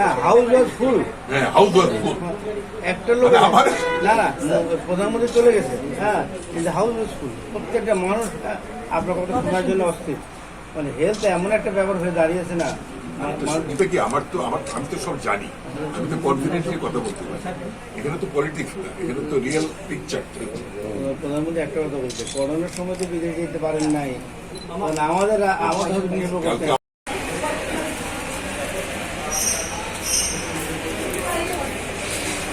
না house was ফুল হ্যাঁ house was ফুল একটা লোক মানে না না প্রধানমন্ত্রী চলে গেছে। হ্যাঁ কিন্তু হাউস ওয়াজ ফুল প্রত্যেকটা মানুষ হ্যাঁ, আপনার কথা শোনার জন্য অস্থির। মানে হেলথ এমন একটা ব্যাপার হয়ে দাঁড়িয়েছে না এটা কি আমার তো আমার আমি তো সব জানি। আমি তো কনফিডেন্টলি কথা বলতে পারি। এখানে তো পলিটিক্স না এখানে তো রিয়েল পিকচারটা প্রধানমন্ত্রী একটা কথা বলছে করোনার সময় তো বিদেশে যেতে পারেন নাই। মানে আমাদের আমাদের উপর নির্ভর করতে কালকে মাথা খারাপ হয়ে গেছে About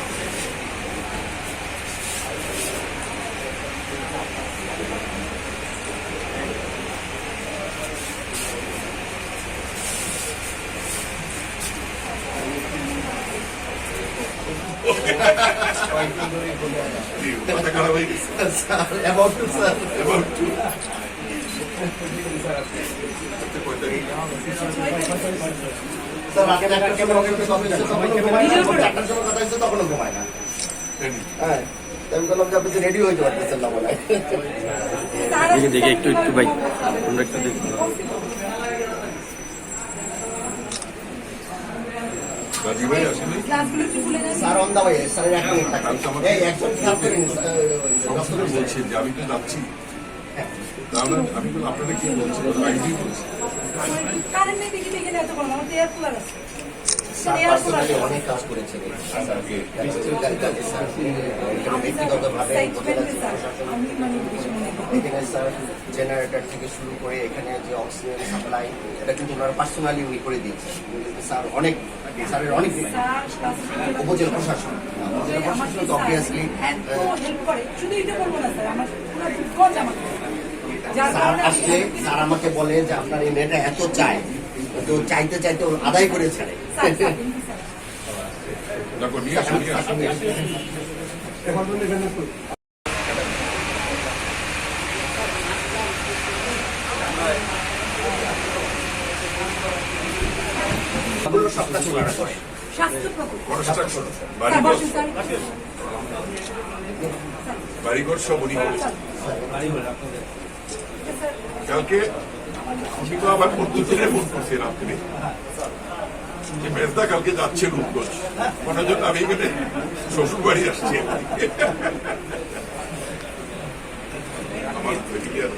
to, sir. About to. Sir, রাতে একটার সময় আমাকে কথা হয়েছে, তখনও ঘুমায় না। আমাকে একটার সময় কথা হয়েছে, তখনও ঘুমায় না। তো আমি বললাম যে আপনি রেডি হইতে পারতেছেন না মনে হয়। দেখে, একটু একটু ভাই, আমরা একটু দেখি রাজীব ভাই স্যার এক মিনিট। এই, একজন খেয়াল করেন, যে আমি তো যাচ্ছি তাহলে আমি কি আইডি কারেন্ট তো এয়ার কুলার আছে অনেক কাজ মানে মনে জেনারেটর থেকে শুরু করে এখানে যে অক্সিজেন সাপ্লাই এটা কিন্তু ওনারা পার্সোনালি উনি করে দিয়েছেন স্যার অনেক স্যারের অনেক উপজেলা প্রশাসন। উপজেলা প্রশাসন তো অবভিয়াসলি এত হেল্প করে। শুধু এটা বলব না স্যার আমার পুরো আমাকে স্যার আসলে স্যার আমাকে বলে যে আপনার এই মেয়েটা এত চায় তো চাইতে চাইতে ও আদায় করে ছাড়ে। স্যার স্যার কিন্তু স্যার দেখো নিয়ে আসুন নিয়ে আসুন এগুলো করে বাড়িঘর। সব উনি করেছেন কালকে আমি তো আবার পদ্ধতিতে ফোন করছি রাত্রে যে মেজদা কালকে যাচ্ছে রূপগঞ্জ। ওনার জন্য আমি এখানে শ্বশুর বাড়ি আসছি আমার ক্লিয়ার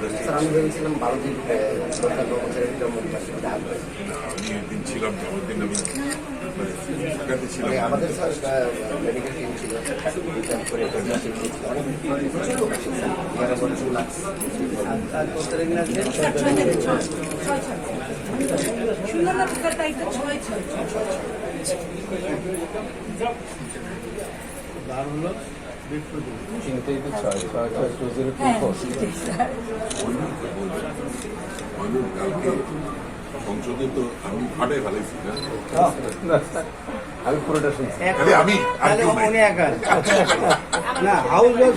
স্যার আমি ভেবেছিলাম বারো দিন। আমি একদিন ছিলাম দিন মানে ছিলাম মানে আমাদের স্যার মেডিকেল টিম ছিল রিটার্ন তো না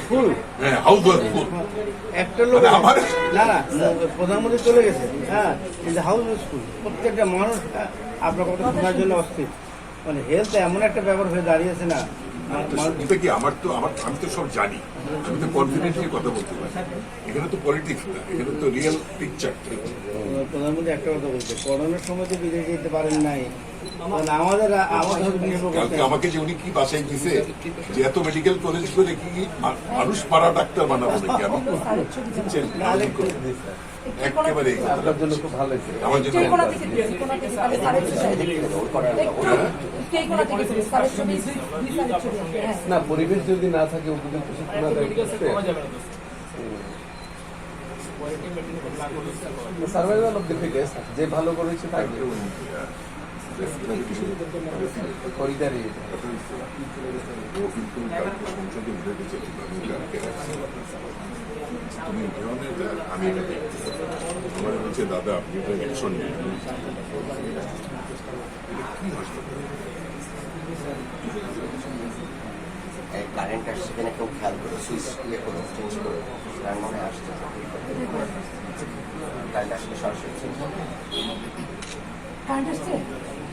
ফুল হাউস না না প্রধানমন্ত্রী চলে গেছে হ্যাঁ কিন্তু ফুল প্রত্যেকটা মানুষ আপনার কথা শোনার জন্য অস্থির মানে হেলথ এমন একটা ব্যাপার হয়ে দাঁড়িয়েছে না এটা কি আমার তো আমার আমি তো সব জানি। আমি তো কনফিডেন্টলি কথা বলতে পারি। এখানে তো পলিটিক্স না এখানে তো রিয়েল পিকচারটা প্রধানমন্ত্রী একটা কথা বলছে করোনার সময় তো বিদেশে যেতে পারেন নাই। মানে আমাদের আমাকে যে উনি কি বাসায় দিছে যে এত মেডিকেল কলেজ করে কি মানুষ পাড়া ডাক্তার বানাবো নাকি? আমি? একেবারে এই জন্য খুব ভালো হয়েছে। আমার জন্য হ্যাঁ না পরিবেশ যদি না থাকে উপযুক্ত শিক্ষা সার্ভাইভাল অফ দ্য ফিটেস্ট যে ভালো করেছে তাকে করিডারে। তুমি উঠেও আমি এটা দেখছি আমার বলছে দাদা আপনি তো অ্যাকশন নিন। কি হাসপাতাল কারেন্ট আসছে কিনা কেউ খেয়াল করে সুইচ ইয়ে করে চেঞ্জ করে তার মনে আসছে। কারেন্ট আসলে সরাসরি চেঞ্জ হবে। কারেন্ট আসছে?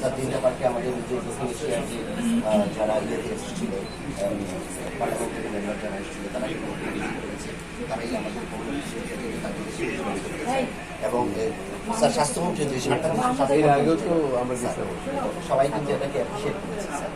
স্যার যাও। পার্কে আমাদের যে দক্ষিণ এশিয়ার যে যারা ইয়েতে এসেছিল পার্লামেন্টারি মেম্বার যারা এসেছিল তারা করেছে তারাই আমাদের। এবং স্যার স্বাস্থ্যমন্ত্রী যে সরকার এর আগেও তো আমরা সবাই কিন্তু এটাকে অ্যাপ্রিসিয়েট করেছে স্যার